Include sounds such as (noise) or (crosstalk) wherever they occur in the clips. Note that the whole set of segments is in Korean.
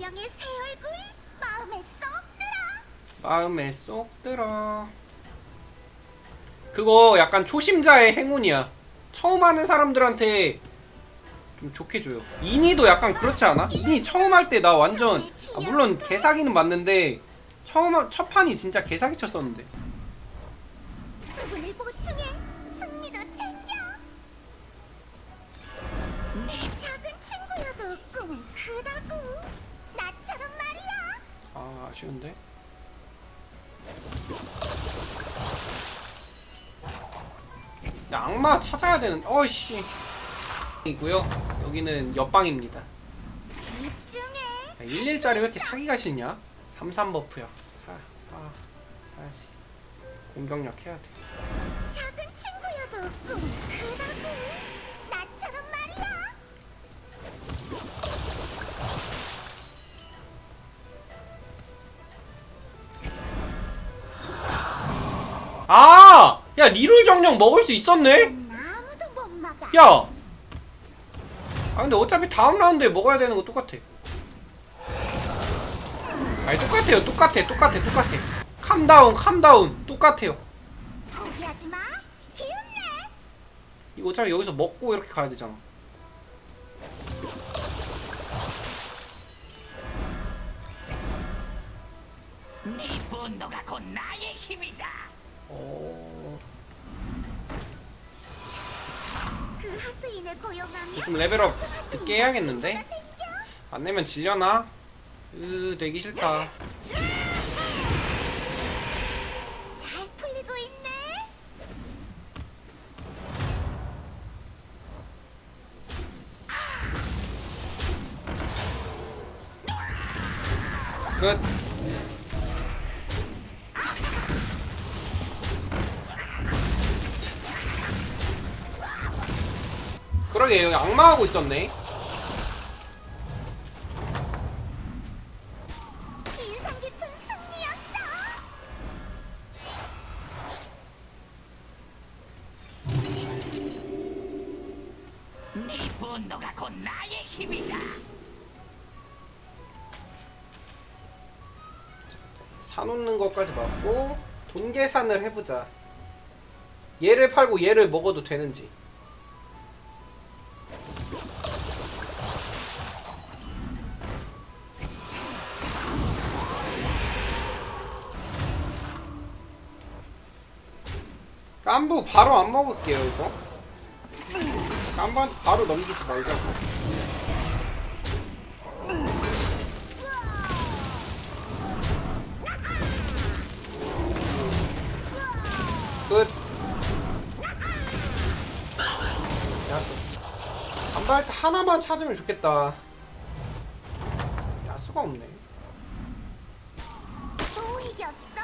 운명의 새 얼굴 마음에 쏙 들어. 마음에 쏙 들어. 그거 약간 초심자의 행운이야. 처음 하는 사람들한테 좀 좋게 줘요. 이니도 약간 그렇지 않아? 이니 처음 할 때 나 완전 아, 물론 개사기는 맞는데 처음 하- 첫 판이 진짜 개사기 쳤었는데. 수분을 보충해 아 아쉬운데. 야, 악마 찾아야 되는. 어이씨. 이고요. 여기는 옆방입니다. 집중해. 11짜리 왜 이렇게 사기가 싫냐? 33 버프야. 사, 사, 사야지. 공격력 해야 돼. 작은 친구여도 크다고. 아! 야, 리롤 정령 먹을 수 있었네? 야! 아, 근데 어차피 다음 라운드에 먹어야 되는 거 똑같아. 아니, 똑같아요. 똑같아. 똑같아. 똑같아. 캄다운, 캄다운. 똑같아요. 이거 어차피 여기서 먹고 이렇게 가야 되잖아. 네 분노가 곧 나의 힘이다. 어... 그 하수인을 고용하면 좀 레벨업 하수인과 늦게 해야겠는데? 안 내면 질려나? 으, 되기 싫다. 잘 풀리고 있네. 끝. 그러게 악마하고 있었네. 인상 깊은 승리였어. 네 분노가 곧 나의 힘이다. 사놓는 것까지 맞고 돈 계산을 해보자. 얘를 팔고 얘를 먹어도 되는지. 깐부 바로 안 먹을게요 이거. 깐부한테 바로 넘기지 말자고. 끝. 야수. 반발할 때 하나만 찾으면 좋겠다. 야수가 없네. 또 이겼어?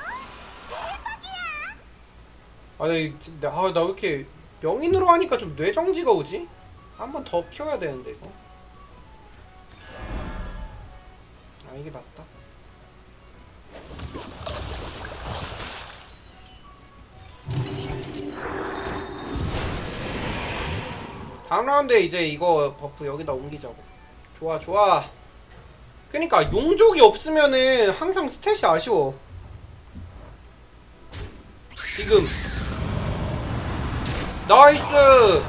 아니, 진짜, 아, 나왜 이렇게 명인으로 하니까 좀 뇌정지가 오지? 한 번 더 키워야 되는데, 이거. 아, 이게 낫다. 다음 라운드에 이제 이거 버프 여기다 옮기자고. 좋아, 좋아. 그니까 용족이 없으면은 항상 스탯이 아쉬워. 지금 나이스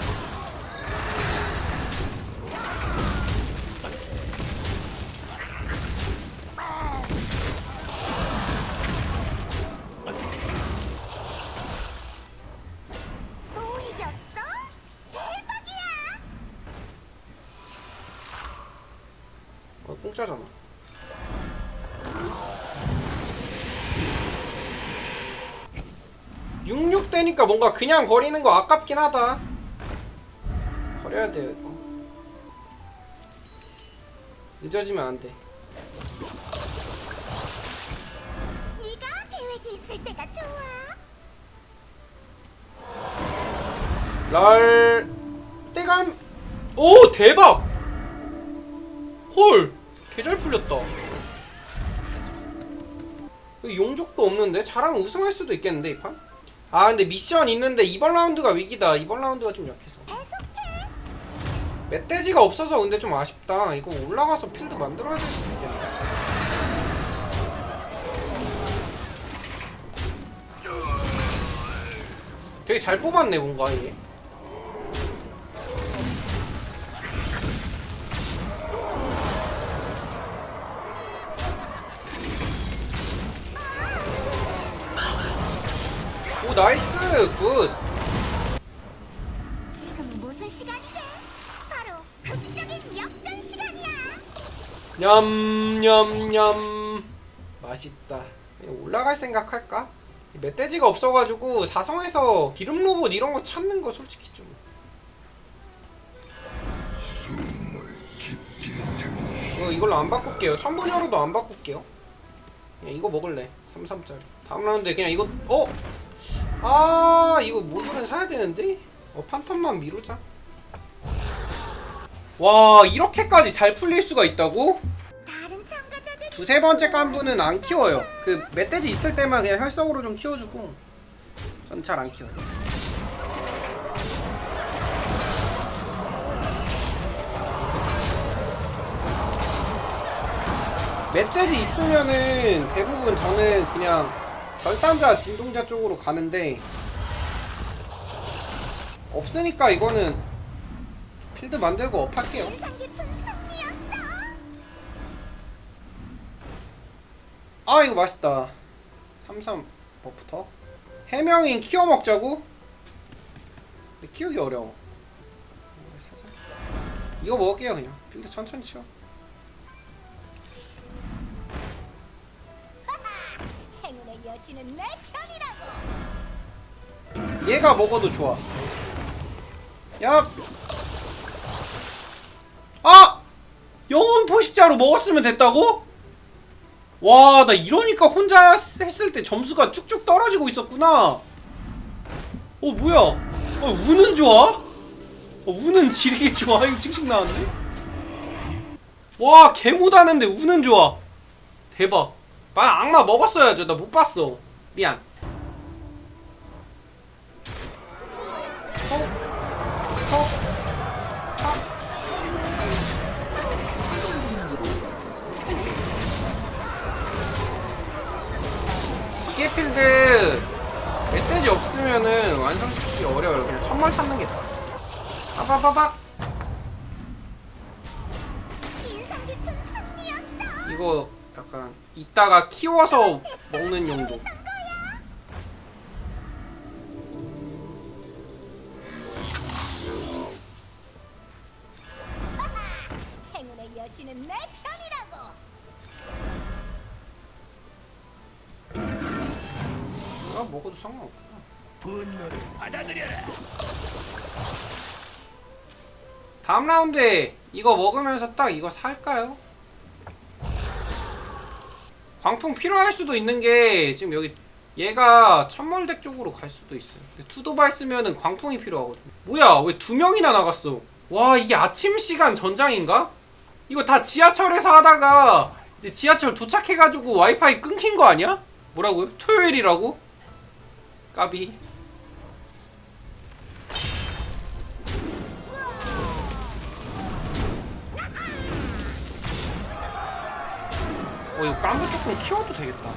되니까 뭔가 그냥 버리는 거 아깝긴 하다. 버려야 돼요 이거. 늦어지면 안돼. 네가 계획이 있을 때가 좋아. 랄 때감 오 대박! 헐개잘 풀렸다. 여기 용족도 없는데? 잘하면 우승할 수도 있겠는데 이 판? 아 근데 미션 있는데 이번 라운드가 위기다. 이번 라운드가 좀 약해서. 멧돼지가 없어서 근데 좀 아쉽다. 이거 올라가서 필드 만들어야 될 수도 있겠네 되게 잘 뽑았네 뭔가 이게 나이스 굿 지금 무슨 시간이게? 바로 극적인 역전 시간이야. 냠냠냠 맛있다 올라갈 생각 할까? 멧돼지가 없어가지고 사성에서 기름 로봇 이런 거 찾는 거 솔직히 좀 이거 이걸로 안 바꿀게요 천분열로도 안 바꿀게요 그냥 이거 먹을래 33짜리 다음 라운드에 그냥 이거 어? 아 이거 모듈은 사야 되는데? 어 판턴만 미루자 와 이렇게까지 잘 풀릴 수가 있다고? 두세 번째 깐부는 안 키워요. 그 멧돼지 있을 때만 그냥 혈성으로 좀 키워주고 전 잘 안 키워요. 멧돼지 있으면은 대부분 저는 그냥 절단자 진동자 쪽으로 가는데 없으니까 이거는 필드 만들고 업할게요. 아 이거 맛있다 33 버프터 해명인 키워 먹자고? 근데 키우기 어려워. 이거 먹을게요 그냥 필드 천천히 치워 여신은 내 편이라고. 얘가 먹어도 좋아 야 아! 영혼 포식자로 먹었으면 됐다고? 와 나 이러니까 혼자 했을 때 점수가 쭉쭉 떨어지고 있었구나 어 뭐야 어 우는 좋아? 어 우는 지리게 좋아 이거 칙칙 나왔네 와 개 못하는데 우는 좋아 대박 나 악마 먹었어야죠 나 못 봤어 미안 어? 어? 이게 필드 멧돼지 없으면은 완성시키기 어려워요. 그냥 천말 찾는 게 나아. 빠바바박. 이거 약간 이따가 키워서 먹는 용도. 행운의 여신은 내 편이라고. 아 먹어도 상관없구나. 분노를 받아들여라. 다음 라운드에 이거 먹으면서 딱 이거 살까요? 광풍 필요할 수도 있는 게 지금 여기 얘가 천물덱 쪽으로 갈 수도 있어요. 투도발 쓰면은 광풍이 필요하거든. 뭐야 왜 두 명이나 나갔어? 와 이게 아침 시간 전장인가? 이거 다 지하철에서 하다가 이제 지하철 도착해가지고 와이파이 끊긴 거 아니야? 뭐라고요? 토요일이라고? 까비. 어 이거 깜부 조금 키워도 되겠다.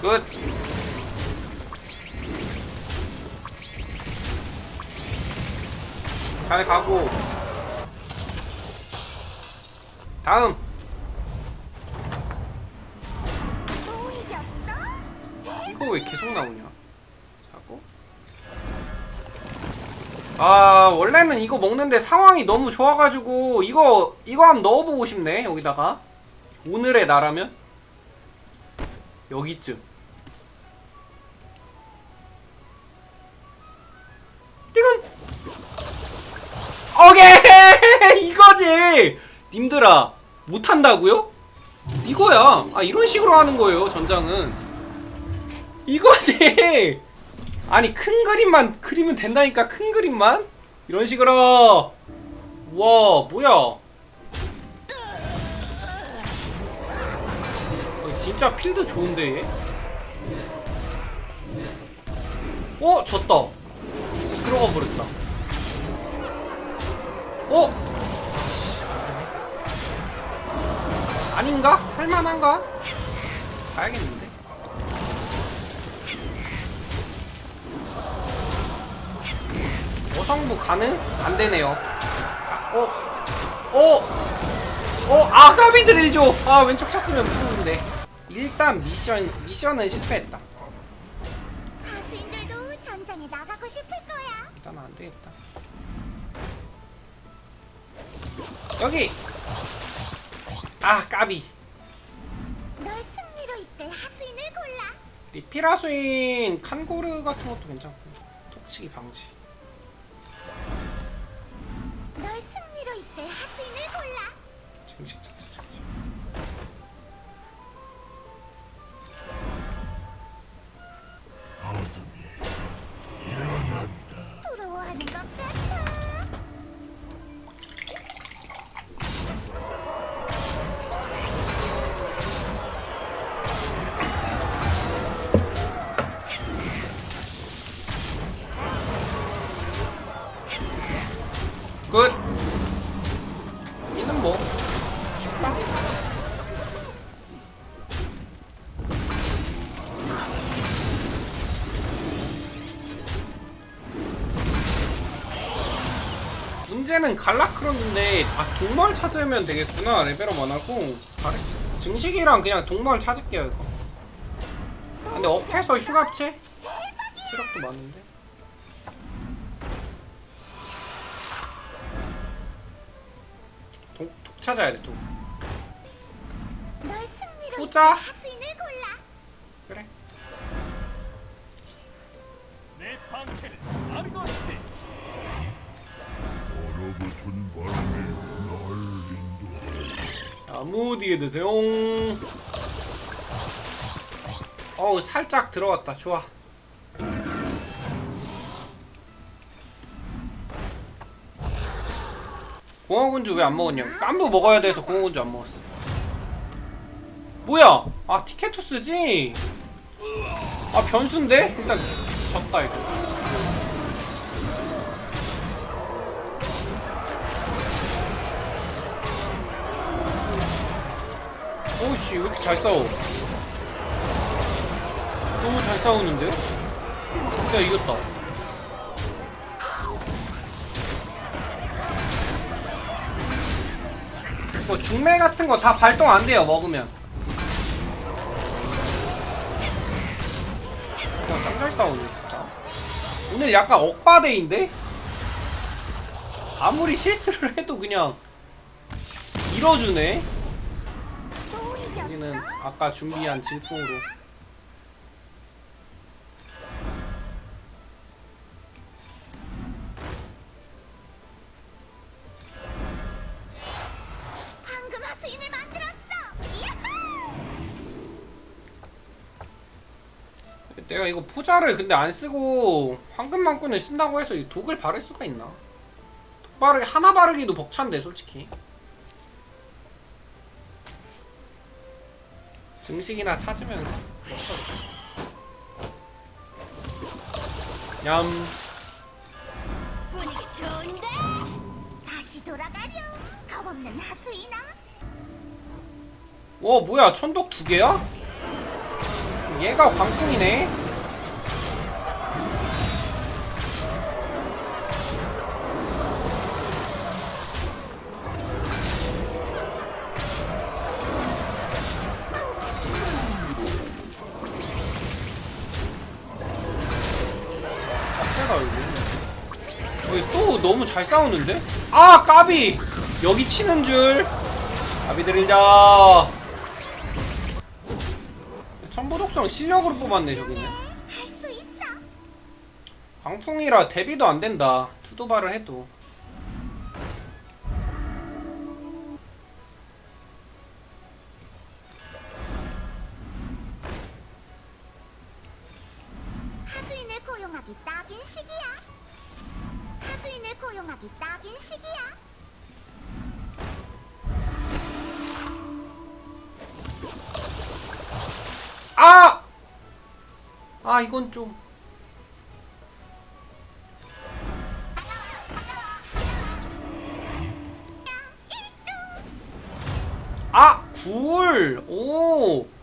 끝. 잘 가고. 다음. 나오냐? 사고. 아 원래는 이거 먹는데 상황이 너무 좋아가지고 이거 이거 한번 넣어보고 싶네 여기다가 오늘의 나라면 여기쯤. 띠근. 오케이 (laughs) 이거지. 님들아 못한다고요? 이거야. 아 이런 식으로 하는 거예요 전장은. 이거지. 아니 큰 그림만 그리면 된다니까 큰 그림만 이런 식으로. 와 뭐야? 어, 진짜 필드 좋은데 얘. 어 졌다. 들어가 버렸다. 어? 아닌가? 할만한가? 가야겠는데. 성부 가능? 안 되네요. 아, 어? 어? 어? 아, 까비 드릴죠! 아, 왼쪽 찼으면 무서운데. 일단 미션, 미션은 실패했다. 하수인들도 전장에 나가고 싶을 거야. 일단 안 되겠다. 여기! 아, 까비. 널 승리로 이끌 하수인을 골라. 리피라수인 칸고르 같은 것도 괜찮고. 톡치기 방지. 널 승리로 이끌 하수인을 골라. 문제는 갈라크론인데 아 동물 찾으면 되겠구나 레벨업 안 하고 잘해 증식이랑 그냥 동물 찾을게요 이거 근데 업해서 휴가체? 체력도 많은데 독, 독 찾아야 돼 독. 널 승리로 보자. 그래 내 방패를 아르고 스 얼어붙은 바람이 날 인도하라. 아무 뒤에 드세요. 어우 살짝 들어갔다. 좋아. 공허군주 왜 안 먹었냐? 깐부 먹어야 돼서 공허군주 안 먹었어. 뭐야? 아 티켓투스지? 아 변수인데? 일단 졌다 이거 오우씨 왜 이렇게 잘 싸워? 너무 잘 싸우는데? 진짜 이겼다. 뭐 중매 같은 거 다 발동 안 돼요 먹으면. 짱잘 싸우네 진짜. 오늘 약간 억바데이인데? 아무리 실수를 해도 그냥 밀어주네? 또 여기는 아까 준비한 질풍으로 황금 하수인을 만들었어. 내가 이거 포자를 근데 안 쓰고 황금망꾼을 쓴다고 해서 이 독을 바를 수가 있나? 독 바르기 하나 바르기도 벅찬데 솔직히 증식이나 찾으면서 냠 분위기 좋은데? 다시 돌아가렴. 겁없는 하수인아. 와 뭐야 천독 두 개야? 얘가 광풍이네 너무 잘 싸우는데? 아 까비! 여기 치는 줄 까비 드리자 천보독성 실력으로 뽑았네 저기는 할수 있어. 광풍이라 데뷔도 안 된다 투도발을 해도 하수인을 고용하기 딱인 시기야. 하수인을 고용하기 딱인 시기야. 아! 아 이건 좀 아! 굴! 오!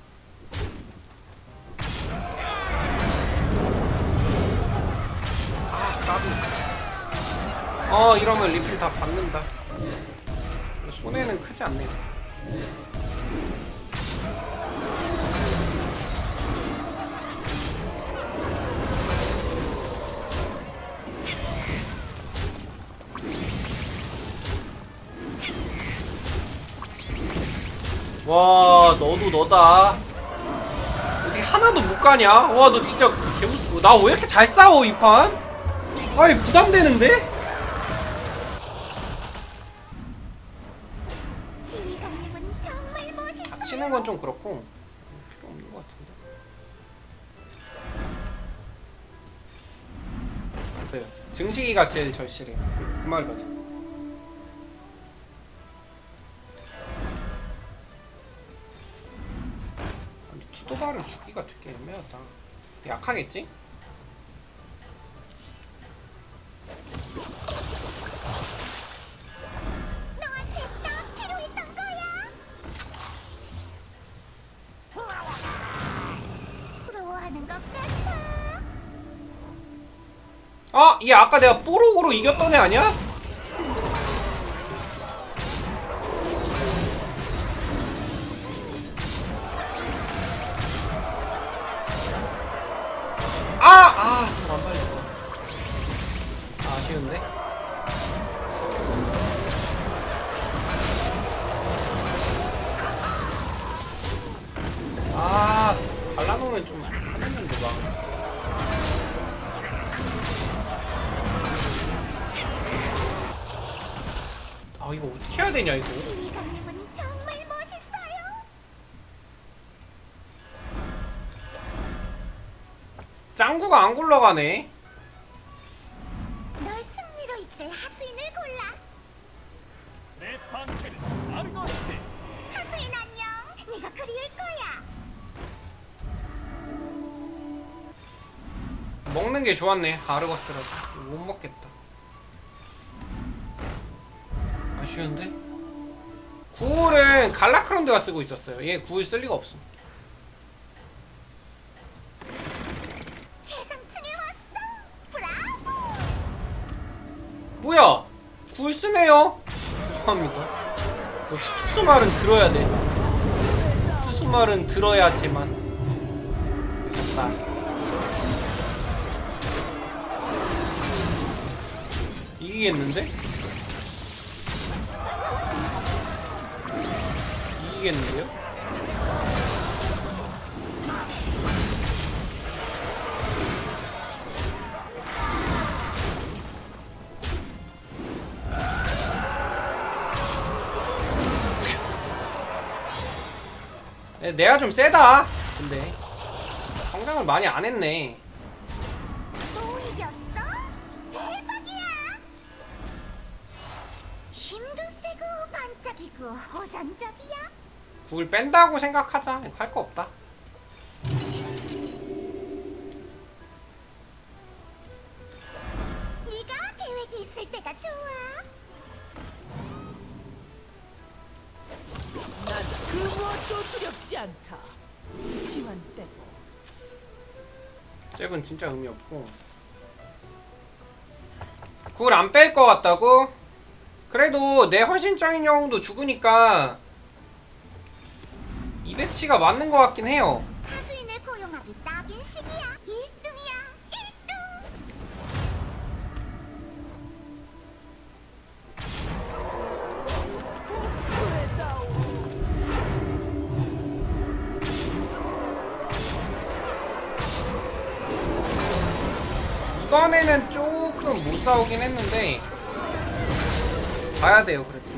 어, 이러면 리필 다 받는다. 손해는 크지 않네요. 와 너도 너다 어디 하나도 못 가냐? 와 너 진짜 개무스 나왜 이렇게 잘 싸워 이 판? 아이 부담되는데? 지휘관님은 정말 멋있어. 치는 건 좀 그렇고 필요 없는 것 같은데. 그래요? 증식이가 제일 절실해 그말 맞아 아니 투도바를 주기가 되게 애매하다. 약하겠지? 아! 얘 아까 내가 뽀록으로 이겼던 애 아니야? 짱구가 안 굴러가네. 널 승리로 이끌 하수인을 골라. 내 방패를 아르고스 하수인 안녕. 네가 그리울 거야. 먹는 게 좋았네. 아르거스라도 못 먹겠다. 아쉬운데? 구울은 갈라크론드가 쓰고 있었어요. 얘 구울 쓸 리가 없어 최상층에 왔어. 브라보. 뭐야? 쓰네요? 죄송합니다. 역시 투수 말은 들어야 돼. 투수 말은 들어야지만. 됐다. 이기겠는데? 이기겠는데요? 내가 좀 세다. 근데 성장을 많이 안 했네. 또 이겼어? 대박이야. 힘도 세고 반짝이고 호전적이야. 구글 뺀다고 생각하자. 할 거 없다. 않다. 지만 빼고 잽은 진짜 의미 없고. 구글 안뺄거 같다고? 그래도 내 헌신적인 영웅도 죽으니까 이 배치가 맞는 거 같긴 해요. 싸우긴 했는데 봐야 돼요 그래도.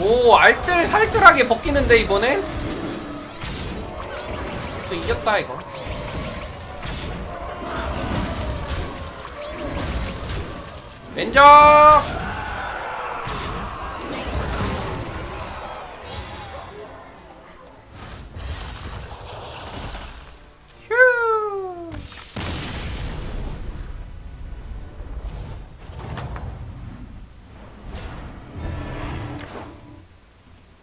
오 알뜰 살뜰하게 벗기는데 이번엔? 또 이겼다 이거. 왼쪽